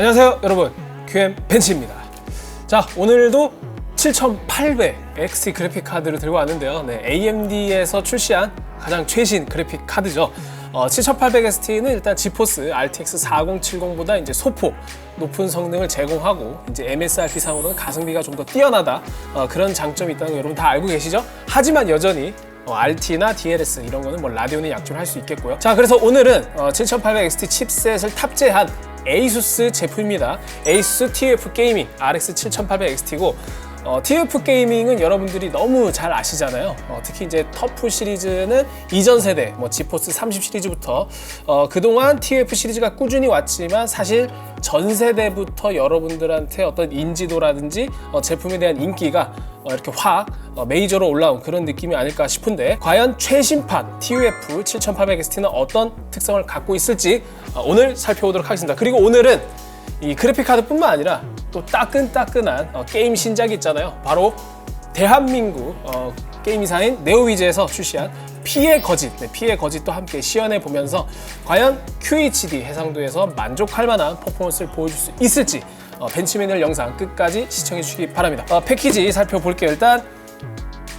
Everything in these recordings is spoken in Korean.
안녕하세요 여러분 QM 벤치입니다 자 오늘도 7800 XT 그래픽 카드를 들고 왔는데요 네, AMD에서 출시한 가장 최신 그래픽 카드죠 어, 7800 XT는 일단 지포스 RTX 4070보다 이제 소폭 높은 성능을 제공하고 이제 MSRP 상으로는 가성비가 좀 더 뛰어나다 어, 그런 장점이 있다는 거 여러분 다 알고 계시죠? 하지만 여전히 어, RT나 DLS 이런 거는 뭐 라디오는 약조를 할 수 있겠고요. 자, 그래서 오늘은 어, 7800 XT 칩셋을 탑재한 ASUS 제품입니다. ASUS TF 게이밍 RX 7800 XT고 어, TF 게이밍은 여러분들이 너무 잘 아시잖아요. 어, 특히 이제 터프 시리즈는 이전 세대, 뭐 지포스 30 시리즈부터 어, 그동안 TF 시리즈가 꾸준히 왔지만 사실 전 세대부터 여러분들한테 어떤 인지도라든지 어, 제품에 대한 인기가 어, 이렇게 확 어, 메이저로 올라온 그런 느낌이 아닐까 싶은데 과연 최신판 TUF 7800XT는 어떤 특성을 갖고 있을지 어, 오늘 살펴보도록 하겠습니다. 그리고 오늘은 이 그래픽 카드뿐만 아니라 또 따끈따끈한 어, 게임 신작이 있잖아요. 바로 대한민국 어, 게임 이사인 네오위즈에서 출시한 피의 거짓, 네, 피의 거짓도 함께 시연해 보면서 과연 QHD 해상도에서 만족할 만한 퍼포먼스를 보여줄 수 있을지 어, 벤치매니얼 영상 끝까지 시청해 주시기 바랍니다. 어, 패키지 살펴볼게요. 일단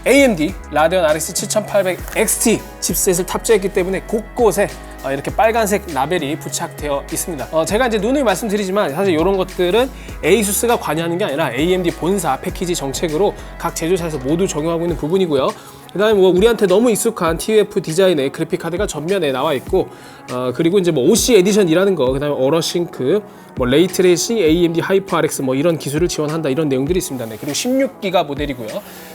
AMD 라데온 RX 7800 XT 칩셋을 탑재했기 때문에 곳곳에 어, 이렇게 빨간색 라벨이 부착되어 있습니다. 어, 제가 이제 누누이 말씀드리지만 사실 이런 것들은 ASUS가 관여하는 게 아니라 AMD 본사 패키지 정책으로 각 제조사에서 모두 적용하고 있는 부분이고요. 그 다음에 뭐 우리한테 너무 익숙한 TUF 디자인의 그래픽 카드가 전면에 나와 있고 어, 그리고 이제 뭐 OC 에디션이라는 거 그 다음에 어러싱크 뭐 레이트레이싱 AMD 하이퍼 RX 뭐 이런 기술을 지원한다 이런 내용들이 있습니다. 네. 그리고 16기가 모델이고요.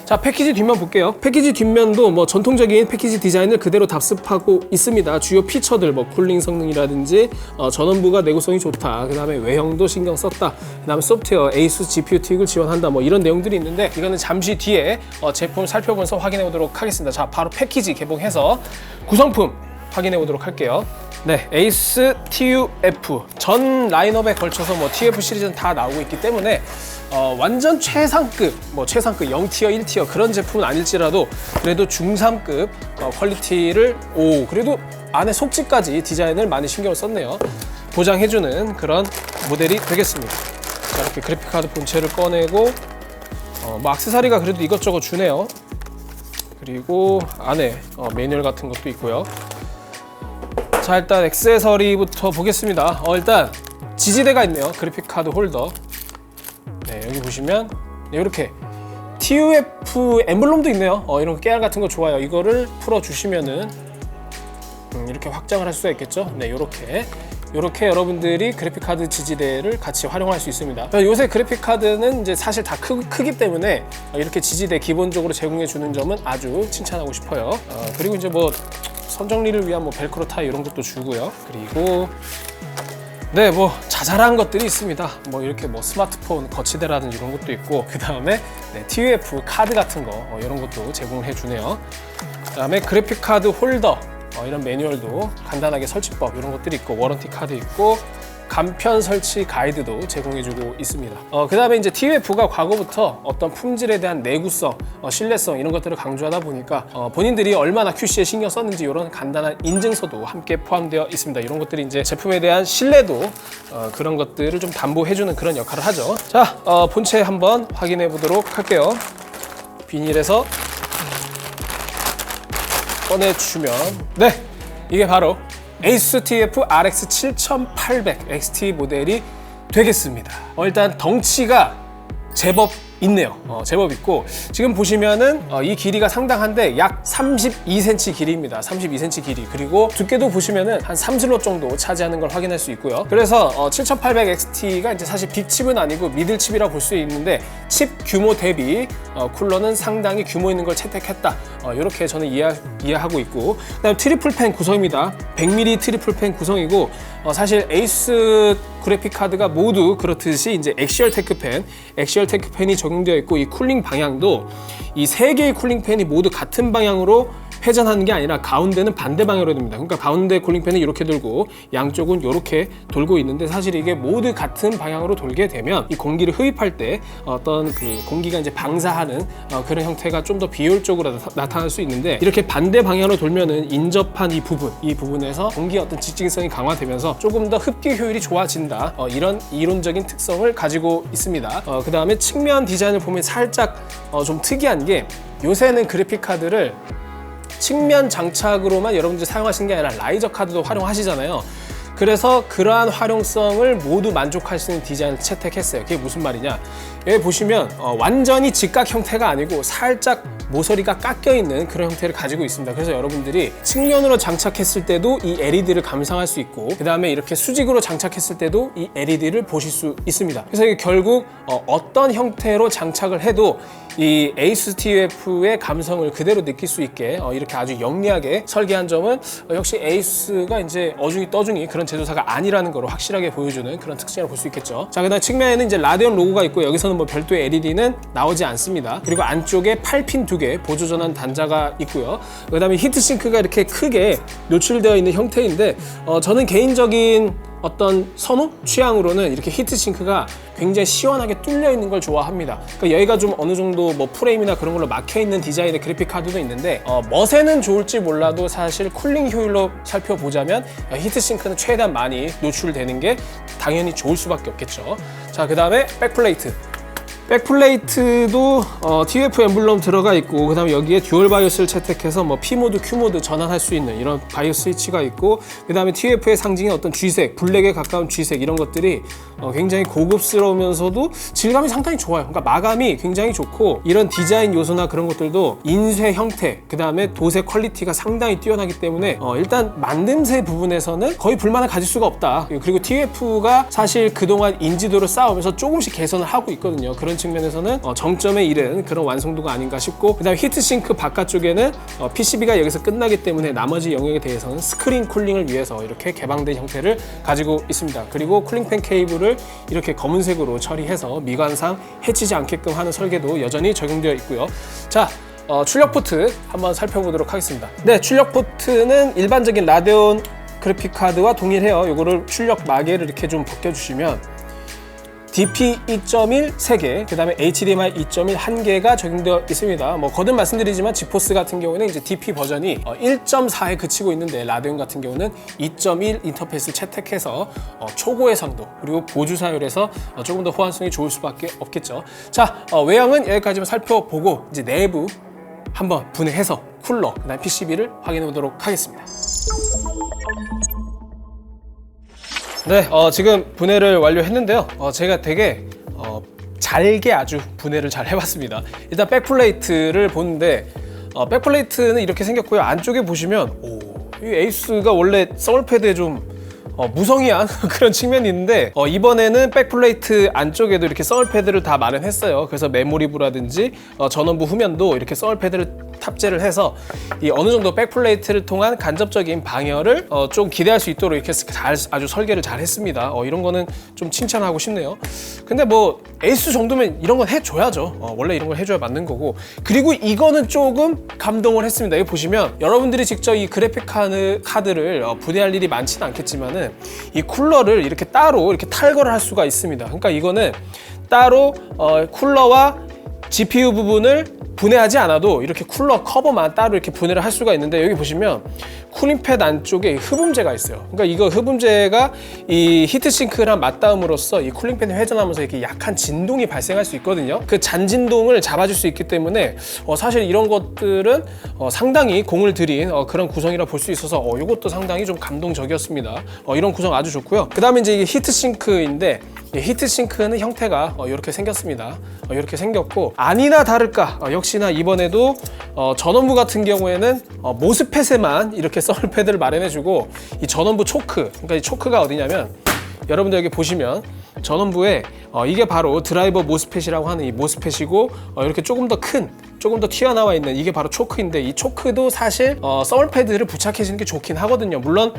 자 패키지 뒷면 볼게요. 패키지 뒷면도 뭐 전통적인 패키지 디자인을 그대로 답습하고 있습니다. 주요 피처들 뭐 쿨링 성능이라든지 어, 전원부가 내구성이 좋다. 그 다음에 외형도 신경 썼다. 그 다음에 소프트웨어 ASUS GPU 틱을 지원한다. 뭐 이런 내용들이 있는데 이거는 잠시 뒤에 어, 제품을 살펴보면서 확인해 보도록 하겠습니다. 자 바로 패키지 개봉해서 구성품 확인해 보도록 할게요. 네, 에이스 TUF 전 라인업에 걸쳐서 뭐 TF 시리즈는 다 나오고 있기 때문에 어, 완전 최상급, 뭐 최상급 0티어, 1티어 그런 제품은 아닐지라도 그래도 중상급 어, 퀄리티를 오 그래도 안에 속지까지 디자인을 많이 신경을 썼네요. 보장해주는 그런 모델이 되겠습니다. 자, 이렇게 그래픽 카드 본체를 꺼내고 어, 뭐 액세서리가 그래도 이것저것 주네요. 그리고 안에 어, 매뉴얼 같은 것도 있고요. 자 일단 액세서리부터 보겠습니다. 어 일단 지지대가 있네요. 그래픽 카드 홀더. 네 여기 보시면 네, 이렇게 TUF 엠블럼도 있네요. 어 이런 깨알 같은 거 좋아요. 이거를 풀어 주시면은 음, 이렇게 확장을 할 수가 있겠죠. 네 이렇게 이렇게 여러분들이 그래픽 카드 지지대를 같이 활용할 수 있습니다. 요새 그래픽 카드는 이제 사실 다 크, 크기 때문에 이렇게 지지대 기본적으로 제공해 주는 점은 아주 칭찬하고 싶어요. 어, 그리고 이제 뭐 선정리를 위한 뭐 벨크로 타이 이런 것도 주고요. 그리고 네, 뭐 자잘한 것들이 있습니다. 뭐 이렇게 뭐 스마트폰 거치대라든지 이런 것도 있고 그 다음에 네, TUF 카드 같은 거 어, 이런 것도 제공을 해주네요. 그 다음에 그래픽 카드 홀더 어, 이런 매뉴얼도 간단하게 설치법 이런 것들이 있고 워런티 카드 있고 간편 설치 가이드도 제공해주고 있습니다. 어, 그 다음에 이제 TUF가 과거부터 어떤 품질에 대한 내구성, 어, 신뢰성 이런 것들을 강조하다 보니까 어, 본인들이 얼마나 QC에 신경 썼는지 이런 간단한 인증서도 함께 포함되어 있습니다. 이런 것들이 이제 제품에 대한 신뢰도 어, 그런 것들을 좀 담보해주는 그런 역할을 하죠. 자, 어, 본체 한번 확인해 보도록 할게요. 비닐에서 꺼내주면 네 이게 바로 ASUS TF RX 7800 XT 모델이 되겠습니다. 어, 일단 덩치가 제법 있네요. 어, 제법 있고 지금 보시면은 어, 이 길이가 상당한데 약 32cm 길이입니다. 32cm 길이 그리고 두께도 보시면은 한 3슬롯 정도 차지하는 걸 확인할 수 있고요. 그래서 어, 7800 XT가 이제 사실 빅칩은 아니고 미들칩이라 볼 수 있는데 칩 규모 대비 어, 쿨러는 상당히 규모 있는 걸 채택했다. 어, 이렇게 저는 이해, 이해하고 있고 그다음 트리플 펜 구성입니다. 100mm 트리플 펜 구성이고 어, 사실 에이스 그래픽 카드가 모두 그렇듯이 이제 엑시얼 테크펜, 엑시얼 테크펜이 적용되어 있고 이 쿨링 방향도 이 세 개의 쿨링 펜이 모두 같은 방향으로 회전하는 게 아니라 가운데는 반대 방향으로 됩니다. 그러니까 가운데 쿨링팬은 이렇게 돌고 양쪽은 이렇게 돌고 있는데 사실 이게 모두 같은 방향으로 돌게 되면 이 공기를 흡입할 때 어떤 그 공기가 이제 방사하는 어, 그런 형태가 좀 더 비효율적으로 나타- 나타날 수 있는데 이렇게 반대 방향으로 돌면은 인접한 이 부분 이 부분에서 공기의 어떤 직진성이 강화되면서 조금 더 흡기 효율이 좋아진다 어, 이런 이론적인 특성을 가지고 있습니다. 어, 그 다음에 측면 디자인을 보면 살짝 어, 좀 특이한 게 요새는 그래픽 카드를 측면 장착으로만 여러분들이 사용하시는 게 아니라 라이저 카드도 활용하시잖아요. 그래서 그러한 활용성을 모두 만족할 수 있는 디자인을 채택했어요. 그게 무슨 말이냐? 여기 보시면 어, 완전히 직각 형태가 아니고 살짝 모서리가 깎여 있는 그런 형태를 가지고 있습니다. 그래서 여러분들이 측면으로 장착했을 때도 이 LED를 감상할 수 있고 그 다음에 이렇게 수직으로 장착했을 때도 이 LED를 보실 수 있습니다. 그래서 이게 결국 어, 떤 형태로 장착을 해도 이 에이스 TF의 감성을 그대로 느낄 수 있게 어, 이렇게 아주 영리하게 설계한 점은 어, 역시 에이스가 이제 어중이 떠중이 그런 제조사가 아니라는 걸 확실하게 보여주는 그런 특징을 볼 수 있겠죠. 자, 그다음 측면에는 이제 라데온 로고가 있고 여기서는 뭐 별도의 LED는 나오지 않습니다. 그리고 안쪽에 8핀 두 개 보조 전환 단자가 있고요. 그다음에 히트싱크가 이렇게 크게 노출되어 있는 형태인데 어, 저는 개인적인 어떤 선호 취향으로는 이렇게 히트싱크가 굉장히 시원하게 뚫려 있는 걸 좋아합니다. 그러니까 여기가 좀 어느 정도 뭐 프레임이나 그런 걸로 막혀 있는 디자인의 그래픽 카드도 있는데 어, 멋에는 좋을지 몰라도 사실 쿨링 효율로 살펴보자면 어, 히트싱크는 최대한 많이 노출되는 게 당연히 좋을 수밖에 없겠죠. 자, 그 다음에 백플레이트. 백플레이트도 어, TF 엠블럼 들어가 있고 그 다음에 여기에 듀얼 바이오스를 채택해서 뭐 P 모드, Q 모드 전환할 수 있는 이런 바이오 스위치가 있고 그 다음에 TF의 상징인 어떤 쥐색, 블랙에 가까운 쥐색 이런 것들이 어, 굉장히 고급스러우면서도 질감이 상당히 좋아요. 그러니까 마감이 굉장히 좋고 이런 디자인 요소나 그런 것들도 인쇄 형태 그 다음에 도색 퀄리티가 상당히 뛰어나기 때문에 어, 일단 만듦새 부분에서는 거의 불만을 가질 수가 없다. 그리고 TF가 사실 그동안 인지도를 쌓으면서 조금씩 개선을 하고 있거든요. 그런 측면에서는 어, 정점에 이른 그런 완성도가 아닌가 싶고 그다음에 히트싱크 바깥쪽에는 어, PCB가 여기서 끝나기 때문에 나머지 영역에 대해서는 스크린 쿨링을 위해서 이렇게 개방된 형태를 가지고 있습니다. 그리고 쿨링팬 케이블을 이렇게 검은색으로 처리해서 미관상 해치지 않게끔 하는 설계도 여전히 적용되어 있고요. 자, 어, 출력 포트 한번 살펴보도록 하겠습니다. 네, 출력 포트는 일반적인 라데온 그래픽 카드와 동일해요. 이거를 출력 마개를 이렇게 좀 벗겨주시면 DP 2.1 3개, 그 다음에 HDMI 2.1 1개가 적용되어 있습니다. 뭐 거듭 말씀드리지만 지포스 같은 경우는 이제 DP 버전이 1.4에 그치고 있는데 라데온 같은 경우는 2.1 인터페이스 채택해서 어, 초고의 선도 그리고 보조 사율에서 어, 조금 더 호환성이 좋을 수밖에 없겠죠. 자 어, 외형은 여기까지만 살펴보고 이제 내부 한번 분해해서 쿨러, 그다음 PCB를 확인해 보도록 하겠습니다. 네, 어, 지금 분해를 완료했는데요. 어, 제가 되게 어, 잘게 아주 분해를 잘 해봤습니다. 일단 백플레이트를 보는데 어, 백플레이트는 이렇게 생겼고요. 안쪽에 보시면 오, 이 에이스가 원래 서울패드에 좀 어, 무성의한 그런 측면이 있는데 어, 이번에는 백플레이트 안쪽에도 이렇게 썰 패드를 다 마련했어요. 그래서 메모리부라든지 어, 전원부 후면도 이렇게 썰 패드를 탑재를 해서 이 어느 정도 백플레이트를 통한 간접적인 방열을 어, 좀 기대할 수 있도록 이렇게 잘 아주 설계를 잘 했습니다. 어, 이런 거는 좀 칭찬하고 싶네요. 근데 뭐 에이스 정도면 이런 건 해줘야죠. 어, 원래 이런 걸 해줘야 맞는 거고 그리고 이거는 조금 감동을 했습니다. 여기 보시면 여러분들이 직접 이 그래픽 카드, 카드를 어, 분해할 일이 많지는 않겠지만은 이 쿨러를 이렇게 따로 이렇게 탈거를 할 수가 있습니다. 그러니까 이거는 따로 어, 쿨러와 GPU 부분을 분해하지 않아도 이렇게 쿨러 커버만 따로 이렇게 분해를 할 수가 있는데 여기 보시면 쿨링 패드 안쪽에 흡음재가 있어요. 그러니까 이거 흡음재가 이 히트싱크랑 맞닿음으로써 이 쿨링팬이 회전하면서 이렇게 약한 진동이 발생할 수 있거든요. 그 잔진동을 잡아줄 수 있기 때문에 어, 사실 이런 것들은 어, 상당히 공을 들인 어, 그런 구성이라 볼 수 있어서 어, 이것도 상당히 좀 감동적이었습니다. 어, 이런 구성 아주 좋고요. 그 다음에 이제 이게 히트싱크인데 이 히트싱크는 형태가 어, 이렇게 생겼습니다. 어, 이렇게 생겼고 아니나 다를까 어, 역시나 이번에도 어, 전원부 같은 경우에는 어, 모스펫에만 이렇게 썰 패드를 마련해주고 이 전원부 초크 그러니까 이 초크가 어디냐면 여러분들 여기 보시면 전원부에 어, 이게 바로 드라이버 모스펫이라고 하는 이 모스펫이고 어, 이렇게 조금 더 큰 조금 더 튀어나와 있는 이게 바로 초크인데 이 초크도 사실 어, 썰 패드를 부착해 주는 게 좋긴 하거든요. 물론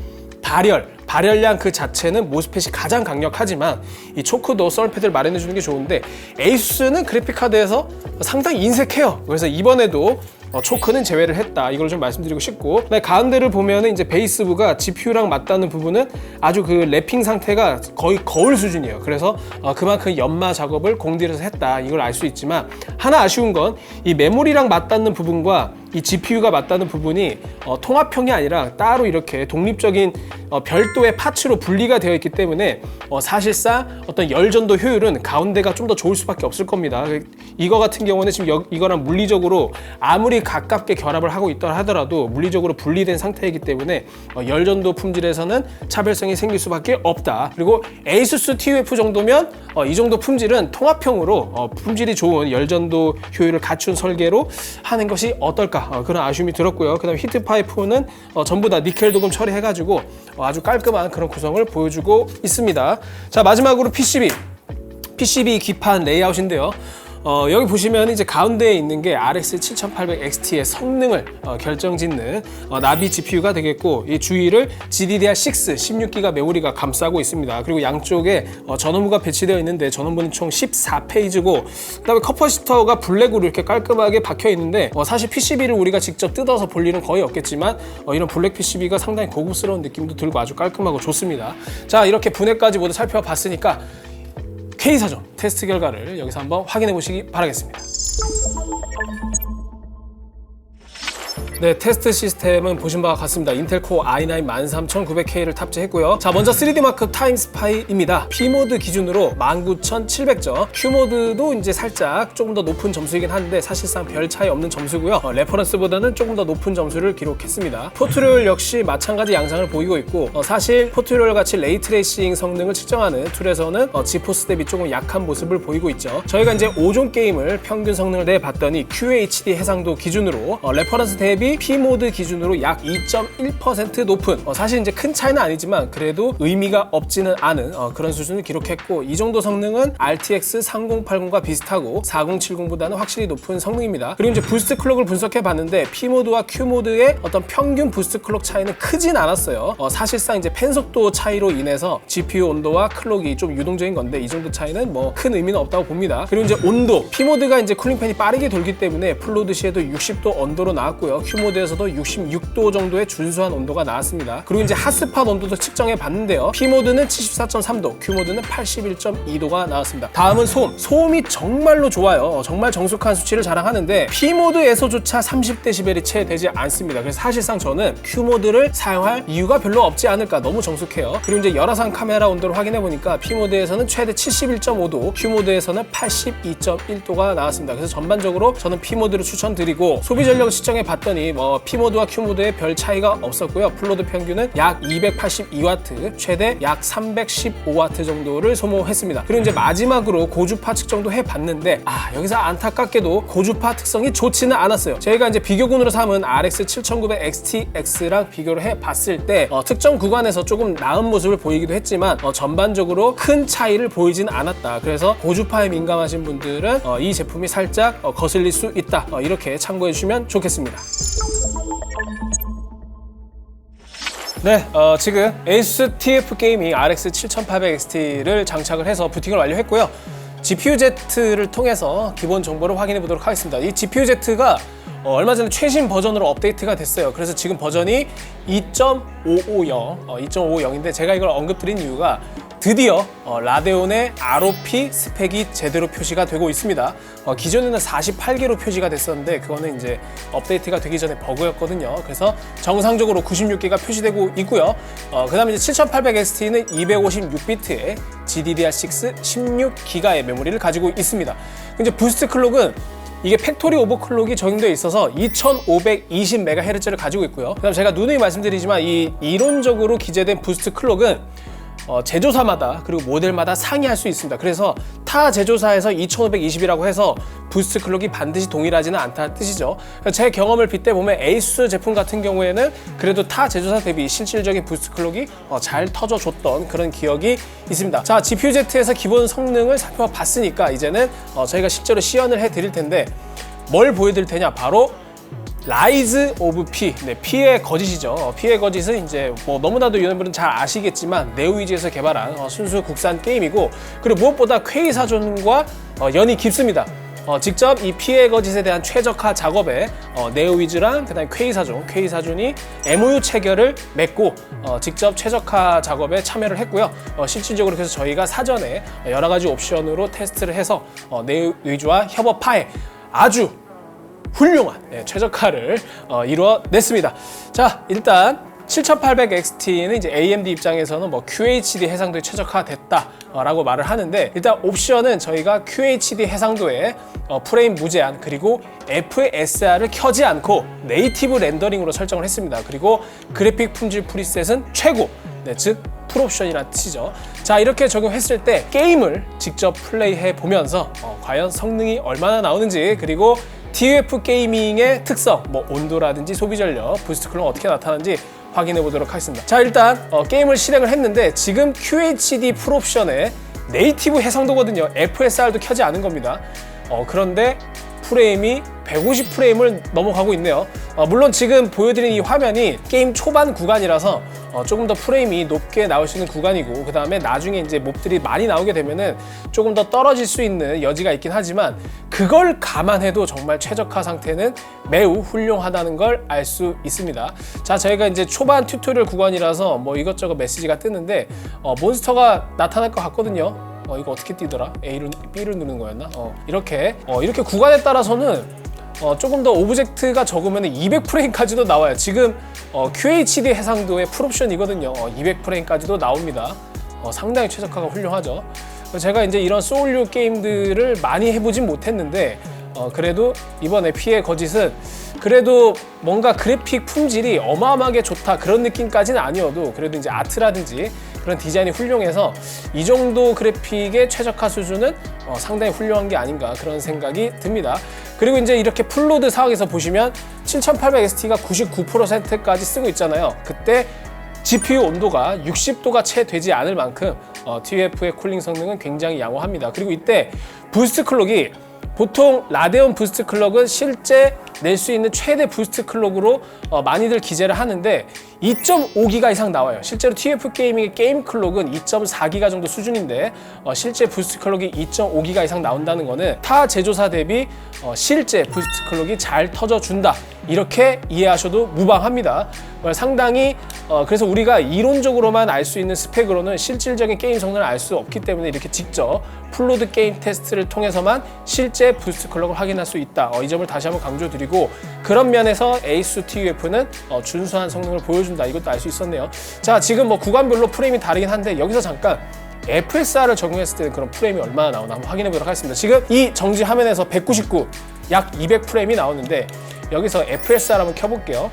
발열, 발열량 그 자체는 모스펫이 가장 강력하지만 이 초크도 썰패드를 마련해 주는 게 좋은데 에이수스는 그래픽 카드에서 상당히 인색해요. 그래서 이번에도 어, 초크는 제외를 했다. 이걸 좀 말씀드리고 싶고 가운데를 보면은 이제 베이스부가 GPU랑 맞닿는 부분은 아주 그 랩핑 상태가 거의 거울 수준이에요. 그래서 어, 그만큼 연마 작업을 공들여서 했다. 이걸 알 수 있지만 하나 아쉬운 건 이 메모리랑 맞닿는 부분과 이 GPU가 맞닿는 부분이 어, 통합형이 아니라 따로 이렇게 독립적인 어, 별도의 파츠로 분리가 되어 있기 때문에 어, 사실상 어떤 열전도 효율은 가운데가 좀 더 좋을 수밖에 없을 겁니다. 이거 같은 경우는 지금 여- 이거랑 물리적으로 아무리 가깝게 결합을 하고 있다 하더라도 물리적으로 분리된 상태이기 때문에 어, 열전도 품질에서는 차별성이 생길 수밖에 없다. 그리고 ASUS TUF 정도면 어, 이 정도 품질은 통합형으로 어, 품질이 좋은 열전도 효율을 갖춘 설계로 하는 것이 어떨까 어, 그런 아쉬움이 들었고요. 그다음 히트 파이프는 어, 전부 다 니켈 도금 처리해가지고 어, 아주 깔끔한 그런 구성을 보여주고 있습니다. 자 마지막으로 PCB. PCB 기판 레이아웃인데요. 어, 여기 보시면 이제 가운데에 있는 게 RX 7800 XT의 성능을 어, 결정짓는 어, 나비 GPU가 되겠고 이 주위를 GDDR6 16기가 메모리가 감싸고 있습니다. 그리고 양쪽에 어, 전원부가 배치되어 있는데 전원부는 총 14페이지고 그다음에 커퍼시터가 블랙으로 이렇게 깔끔하게 박혀 있는데 어, 사실 PCB를 우리가 직접 뜯어서 볼 일은 거의 없겠지만 어, 이런 블랙 PCB가 상당히 고급스러운 느낌도 들고 아주 깔끔하고 좋습니다. 자 이렇게 분해까지 모두 살펴봤으니까 K사전 테스트 결과를 여기서 한번 확인해 보시기 바라겠습니다. 네, 테스트 시스템은 보신 바와 같습니다. 인텔 코어 i9 13900K를 탑재했고요. 자, 먼저 3D 마크 타임 스파이입니다. P모드 기준으로 19700점, Q모드도 이제 살짝 조금 더 높은 점수이긴 한데 사실상 별 차이 없는 점수고요. 어, 레퍼런스보다는 조금 더 높은 점수를 기록했습니다. 포트롤 역시 마찬가지 양상을 보이고 있고 어, 사실 포트롤 같이 레이트레이싱 성능을 측정하는 툴에서는 어, 지포스 대비 조금 약한 모습을 보이고 있죠. 저희가 이제 5종 게임을 평균 성능을 내봤더니 QHD 해상도 기준으로 어, 레퍼런스 대비 P모드 기준으로 약 2.1% 높은 어, 사실 이제 큰 차이는 아니지만 그래도 의미가 없지는 않은 어, 그런 수준을 기록했고 이 정도 성능은 RTX 3080과 비슷하고 4070보다는 확실히 높은 성능입니다. 그리고 이제 부스트 클럭을 분석해 봤는데 P모드와 Q모드의 어떤 평균 부스트 클럭 차이는 크진 않았어요. 어, 사실상 이제 팬 속도 차이로 인해서 GPU 온도와 클럭이 좀 유동적인 건데 이 정도 차이는 뭐 큰 의미는 없다고 봅니다. 그리고 이제 온도 P모드가 이제 쿨링팬이 빠르게 돌기 때문에 플로드 시에도 60도 온도로 나왔고요. Q 모드에서도 66도 정도의 준수한 온도가 나왔습니다. 그리고 이제 핫스팟 온도도 측정해 봤는데요. P모드는 74.3도, Q모드는 81.2도가 나왔습니다. 다음은 소음. 소음이 정말로 좋아요. 어, 정말 정숙한 수치를 자랑하는데 P모드에서조차 30dB이 채 되지 않습니다. 그래서 사실상 저는 Q모드를 사용할 이유가 별로 없지 않을까. 너무 정숙해요. 그리고 이제 열화상 카메라 온도를 확인해 보니까 P모드에서는 최대 71.5도, Q모드에서는 82.1도가 나왔습니다. 그래서 전반적으로 저는 P모드를 추천드리고 소비 전력을 측정해 봤더니 뭐 P모드와 Q모드의 별 차이가 없었고요. 플로드 평균은 약 282W, 최대 약 315W 정도를 소모했습니다. 그리고 이제 마지막으로 고주파 측정도 해봤는데 아 여기서 안타깝게도 고주파 특성이 좋지는 않았어요. 저희가 이제 비교군으로 삼은 RX 7900 XTX랑 비교를 해봤을 때 어, 특정 구간에서 조금 나은 모습을 보이기도 했지만 어, 전반적으로 큰 차이를 보이진 않았다. 그래서 고주파에 민감하신 분들은 어, 이 제품이 살짝 어, 거슬릴 수 있다. 어, 이렇게 참고해 주시면 좋겠습니다. 네, 어, 지금 ASUS TF 게이밍 RX 7800 XT를 장착을 해서 부팅을 완료했고요. GPU-Z를 통해서 기본 정보를 확인해 보도록 하겠습니다. 이 GPU-Z가 어, 얼마 전에 최신 버전으로 업데이트가 됐어요. 그래서 지금 버전이 2.550, 어, 2.550인데 제가 이걸 언급드린 이유가 드디어 어, 라데온의 ROP 스펙이 제대로 표시가 되고 있습니다. 어, 기존에는 48개로 표시가 됐었는데 그거는 이제 업데이트가 되기 전에 버그였거든요. 그래서 정상적으로 96개가 표시되고 있고요. 어, 그다음에 이제 7800XT는 256비트의 GDDR6 16기가의 메모리를 가지고 있습니다. 이제 부스트 클록은 이게 팩토리 오버클럭이 적용되어 있어서 2520MHz를 가지고 있고요. 그다음 제가 누누이 말씀드리지만 이 이론적으로 기재된 부스트 클럭은 어, 제조사마다 그리고 모델마다 상이할 수 있습니다. 그래서 타 제조사에서 2520이라고 해서 부스트 클럭이 반드시 동일하지는 않다는 뜻이죠. 제 경험을 빗대 보면 에이스 제품 같은 경우에는 그래도 타 제조사 대비 실질적인 부스트 클럭이 어, 잘 터져줬던 그런 기억이 있습니다. 자, GPU-Z에서 기본 성능을 살펴봤으니까 이제는 어, 저희가 실제로 시연을 해드릴 텐데 뭘 보여드릴 테냐? 바로 라이즈 오브 피, 네, 피의 거짓이죠. 어, 피의 거짓은 이제 뭐 너무나도 여러분들은 잘 아시겠지만 네오이지에서 개발한 어, 순수 국산 게임이고 그리고 무엇보다 퀘이 사전과 어, 연이 깊습니다. 어, 직접 이 피해 거짓에 대한 최적화 작업에 어, 네오위즈랑 그다음에 퀘이사준, 퀘이사준이 MOU 체결을 맺고 어, 직접 최적화 작업에 참여를 했고요. 어, 실질적으로 그래서 저희가 사전에 여러 가지 옵션으로 테스트를 해서 어, 네오위즈와 협업하에 아주 훌륭한 네, 최적화를 어, 이루어냈습니다. 자, 일단 7800XT는 이제 AMD 입장에서는 뭐 QHD 해상도에 최적화됐다라고 말을 하는데 일단 옵션은 저희가 QHD 해상도에 어, 프레임 무제한 그리고 FSR을 켜지 않고 네이티브 렌더링으로 설정을 했습니다. 그리고 그래픽 품질 프리셋은 최고, 네, 즉 풀옵션이라는 뜻이죠. 자 이렇게 적용했을 때 게임을 직접 플레이해 보면서 어, 과연 성능이 얼마나 나오는지 그리고 TUF 게이밍의 특성, 뭐 온도라든지 소비 전력, 부스트 쿨러가 어떻게 나타나는지 확인해 보도록 하겠습니다. 자 일단 어, 게임을 실행을 했는데 지금 QHD 풀옵션에 네이티브 해상도거든요. FSR도 켜지 않은 겁니다. 어, 그런데 프레임이 150 프레임을 넘어가고 있네요. 어, 물론 지금 보여드린 이 화면이 게임 초반 구간이라서 어, 조금 더 프레임이 높게 나올 수 있는 구간이고 그 다음에 나중에 이제 몹들이 많이 나오게 되면은 조금 더 떨어질 수 있는 여지가 있긴 하지만 그걸 감안해도 정말 최적화 상태는 매우 훌륭하다는 걸 알 수 있습니다. 자 저희가 이제 초반 튜토리얼 구간이라서 뭐 이것저것 메시지가 뜨는데 어, 몬스터가 나타날 것 같거든요. 어 이거 어떻게 뛰더라? A를 B를 누르는 거였나? 어 이렇게 어 이렇게 구간에 따라서는 어 조금 더 오브젝트가 적으면 200프레임까지도 나와요. 지금 어 QHD 해상도의 풀옵션이거든요. 어 200프레임까지도 나옵니다. 어 상당히 최적화가 훌륭하죠. 제가 이제 이런 소울류 게임들을 많이 해보진 못했는데 어 그래도 이번에 피해 거짓은 그래도 뭔가 그래픽 품질이 어마어마하게 좋다 그런 느낌까지는 아니어도 그래도 이제 아트라든지 그런 디자인이 훌륭해서 이 정도 그래픽의 최적화 수준은 어, 상당히 훌륭한 게 아닌가 그런 생각이 듭니다. 그리고 이제 이렇게 풀로드 상황에서 보시면 7800XT가 99%까지 쓰고 있잖아요. 그때 GPU 온도가 60도가 채 되지 않을 만큼 어, TUF의 쿨링 성능은 굉장히 양호합니다. 그리고 이때 부스트 클럭이 보통 라데온 부스트 클럭은 실제 낼 수 있는 최대 부스트 클럭으로 어, 많이들 기재를 하는데 2.5기가 이상 나와요. 실제로 TF 게이밍의 게임 클럭은 2.4기가 정도 수준인데 어, 실제 부스트 클럭이 2.5기가 이상 나온다는 거는 타 제조사 대비 어, 실제 부스트 클럭이 잘 터져준다. 이렇게 이해하셔도 무방합니다. 어, 상당히 어, 그래서 우리가 이론적으로만 알 수 있는 스펙으로는 실질적인 게임 성능을 알 수 없기 때문에 이렇게 직접 플로드 게임 테스트를 통해서만 실제 부스트 클럭을 확인할 수 있다. 어, 이 점을 다시 한번 강조드리고 그런 면에서 에이스 TUF는 어, 준수한 성능을 보여준다. 이것도 알 수 있었네요. 자, 지금 뭐 구간별로 프레임이 다르긴 한데 여기서 잠깐 FSR을 적용했을 때 그런 프레임이 얼마나 나오나 한번 확인해 보도록 하겠습니다. 지금 이 정지 화면에서 199, 약 200 프레임이 나오는데 여기서 FSR 한번 켜볼게요.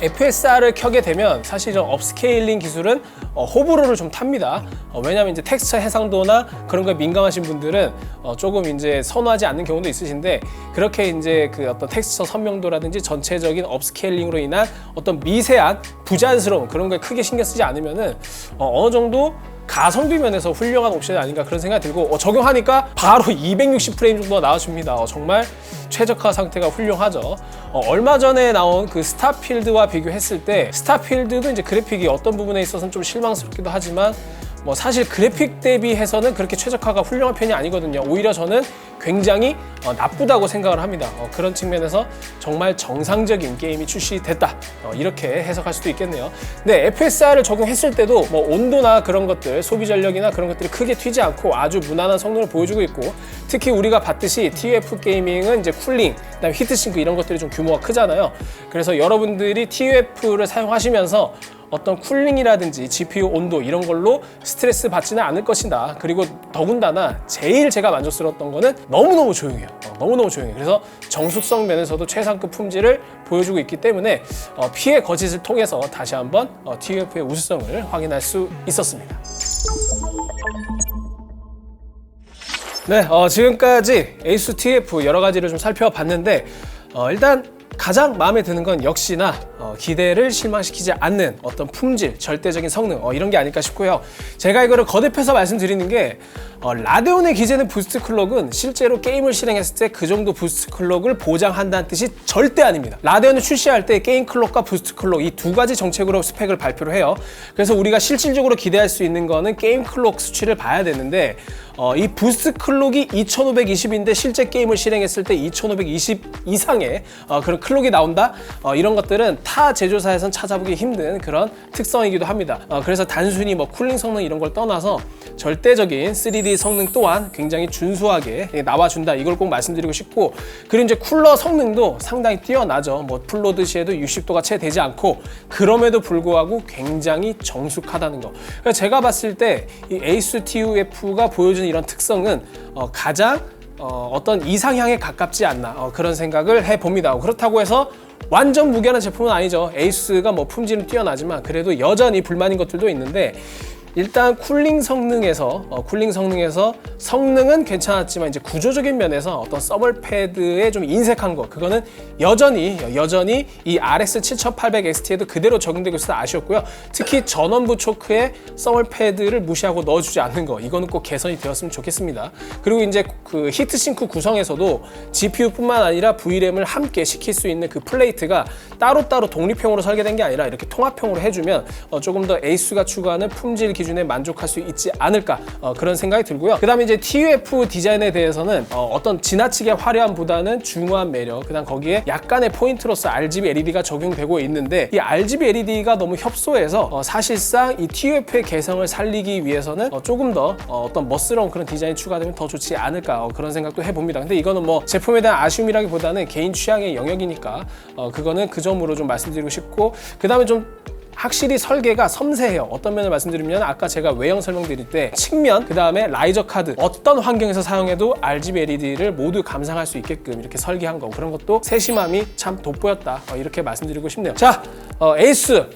FSR을 켜게 되면 사실 좀 업스케일링 기술은 어, 호불호를 좀 탑니다. 어, 왜냐하면 이제 텍스처 해상도나 그런 거에 민감하신 분들은 어, 조금 이제 선호하지 않는 경우도 있으신데 그렇게 이제 그 어떤 텍스처 선명도라든지 전체적인 업스케일링으로 인한 어떤 미세한 부자연스러운 그런 거에 크게 신경 쓰지 않으면은 어, 어느 정도 가성비 면에서 훌륭한 옵션이 아닌가 그런 생각이 들고 어, 적용하니까 바로 260프레임 정도가 나와줍니다. 어, 정말 최적화 상태가 훌륭하죠. 어, 얼마 전에 나온 그 스타필드와 비교했을 때 스타필드도 이제 그래픽이 어떤 부분에 있어서는 좀 실망스럽기도 하지만 뭐 사실 그래픽 대비해서는 그렇게 최적화가 훌륭한 편이 아니거든요. 오히려 저는 굉장히 어, 나쁘다고 생각을 합니다. 어, 그런 측면에서 정말 정상적인 게임이 출시됐다. 어, 이렇게 해석할 수도 있겠네요. 근데 FSR을 적용했을 때도 뭐 온도나 그런 것들, 소비 전력이나 그런 것들이 크게 튀지 않고 아주 무난한 성능을 보여주고 있고 특히 우리가 봤듯이 TUF 게이밍은 이제 쿨링, 그다음에 히트싱크 이런 것들이 좀 규모가 크잖아요. 그래서 여러분들이 TUF를 사용하시면서 어떤 쿨링이라든지 GPU 온도 이런 걸로 스트레스 받지는 않을 것이다. 그리고 더군다나 제일 제가 만족스러웠던 거는 너무너무 조용해요. 어, 너무너무 조용해요. 그래서 정숙성 면에서도 최상급 품질을 보여주고 있기 때문에 어, 피해 거짓을 통해서 다시 한번 어, TUF의 우수성을 확인할 수 있었습니다. 네, 어, 지금까지 에이스 TF 여러 가지를 좀 살펴봤는데 어, 일단 가장 마음에 드는 건 역시나 어, 기대를 실망시키지 않는 어떤 품질, 절대적인 성능 어, 이런 게 아닐까 싶고요. 제가 이거를 거듭해서 말씀드리는 게 어, 라데온의 기재는 부스트 클럭은 실제로 게임을 실행했을 때 그 정도 부스트 클럭을 보장한다는 뜻이 절대 아닙니다. 라데온을 출시할 때 게임 클럭과 부스트 클럭 이 두 가지 정책으로 스펙을 발표를 해요. 그래서 우리가 실질적으로 기대할 수 있는 거는 게임 클럭 수치를 봐야 되는데 어, 이 부스트 클럭이 2520인데 실제 게임을 실행했을 때 2520 이상의 어, 그런 클럭이 나온다 어, 이런 것들은 타 제조사에선 찾아보기 힘든 그런 특성이기도 합니다. 어, 그래서 단순히 뭐 쿨링 성능 이런 걸 떠나서 절대적인 3D 성능 또한 굉장히 준수하게 예, 나와준다 이걸 꼭 말씀드리고 싶고 그리고 이제 쿨러 성능도 상당히 뛰어나죠. 뭐 풀로드 시에도 60도가 채 되지 않고 그럼에도 불구하고 굉장히 정숙하다는 거. 그래서 제가 봤을 때 이 에이스 TUF가 보여주는 이런 특성은 어, 가장 어, 어떤 이상향에 가깝지 않나 어, 그런 생각을 해봅니다. 그렇다고 해서 완전 무결한 제품은 아니죠. 에이스가 뭐 품질은 뛰어나지만 그래도 여전히 불만인 것들도 있는데 일단 쿨링 성능에서 어, 쿨링 성능에서 성능은 괜찮았지만 이제 구조적인 면에서 어떤 서멀 패드에 좀 인색한 거 그거는 여전히 여전히 이 RX 7800 XT에도 그대로 적용되고 있어서 아쉬웠고요. 특히 전원부 초크에 서멀 패드를 무시하고 넣어주지 않는 거 이거는 꼭 개선이 되었으면 좋겠습니다. 그리고 이제 그 히트싱크 구성에서도 GPU뿐만 아니라 VRAM을 함께 시킬 수 있는 그 플레이트가 따로따로 독립형으로 설계된 게 아니라 이렇게 통합형으로 해주면 어, 조금 더 에이스가 추구하는 품질 기준 에 만족할 수 있지 않을까 어, 그런 생각이 들고요. 그다음에 이제 TUF 디자인에 대해서는 어, 떤 지나치게 화려함보다는 중후한 매력, 그다음 거기에 약간의 포인트로서 RGB LED가 적용되고 있는데 이 RGB LED가 너무 협소해서 어, 사실상 이 TUF의 개성을 살리기 위해서는 어, 조금 더 어, 떤 멋스러운 그런 디자인이 추가되면 더 좋지 않을까 어, 그런 생각도 해봅니다. 근데 이거는 뭐 제품에 대한 아쉬움이라기보다는 개인 취향의 영역이니까 어, 그거는 그 점으로 좀 말씀드리고 싶고 그 다음에 좀 확실히 설계가 섬세해요. 어떤 면을 말씀드리면 아까 제가 외형 설명드릴 때 측면, 그 다음에 라이저 카드 어떤 환경에서 사용해도 RGB LED를 모두 감상할 수 있게끔 이렇게 설계한 거 그런 것도 세심함이 참 돋보였다. 어, 이렇게 말씀드리고 싶네요. 자, 어, 에이스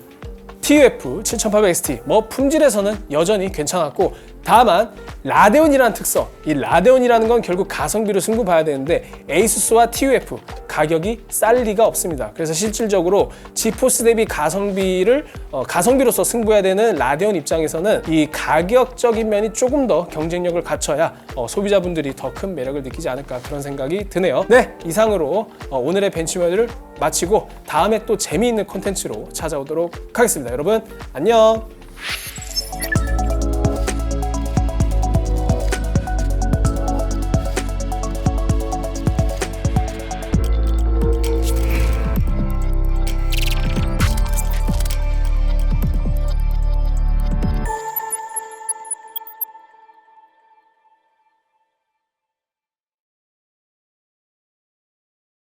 TUF 7800XT 뭐 품질에서는 여전히 괜찮았고 다만 라데온이라는 특성 이 라데온이라는 건 결국 가성비로 승부 봐야 되는데 에이수스와 TUF 가격이 쌀 리가 없습니다. 그래서 실질적으로 지포스 대비 가성비를 어, 가성비로서 승부해야 되는 라데온 입장에서는 이 가격적인 면이 조금 더 경쟁력을 갖춰야 어, 소비자분들이 더 큰 매력을 느끼지 않을까 그런 생각이 드네요. 네 이상으로 어, 오늘의 벤치머드를 마치고 다음에 또 재미있는 콘텐츠로 찾아오도록 하겠습니다. 여러분 안녕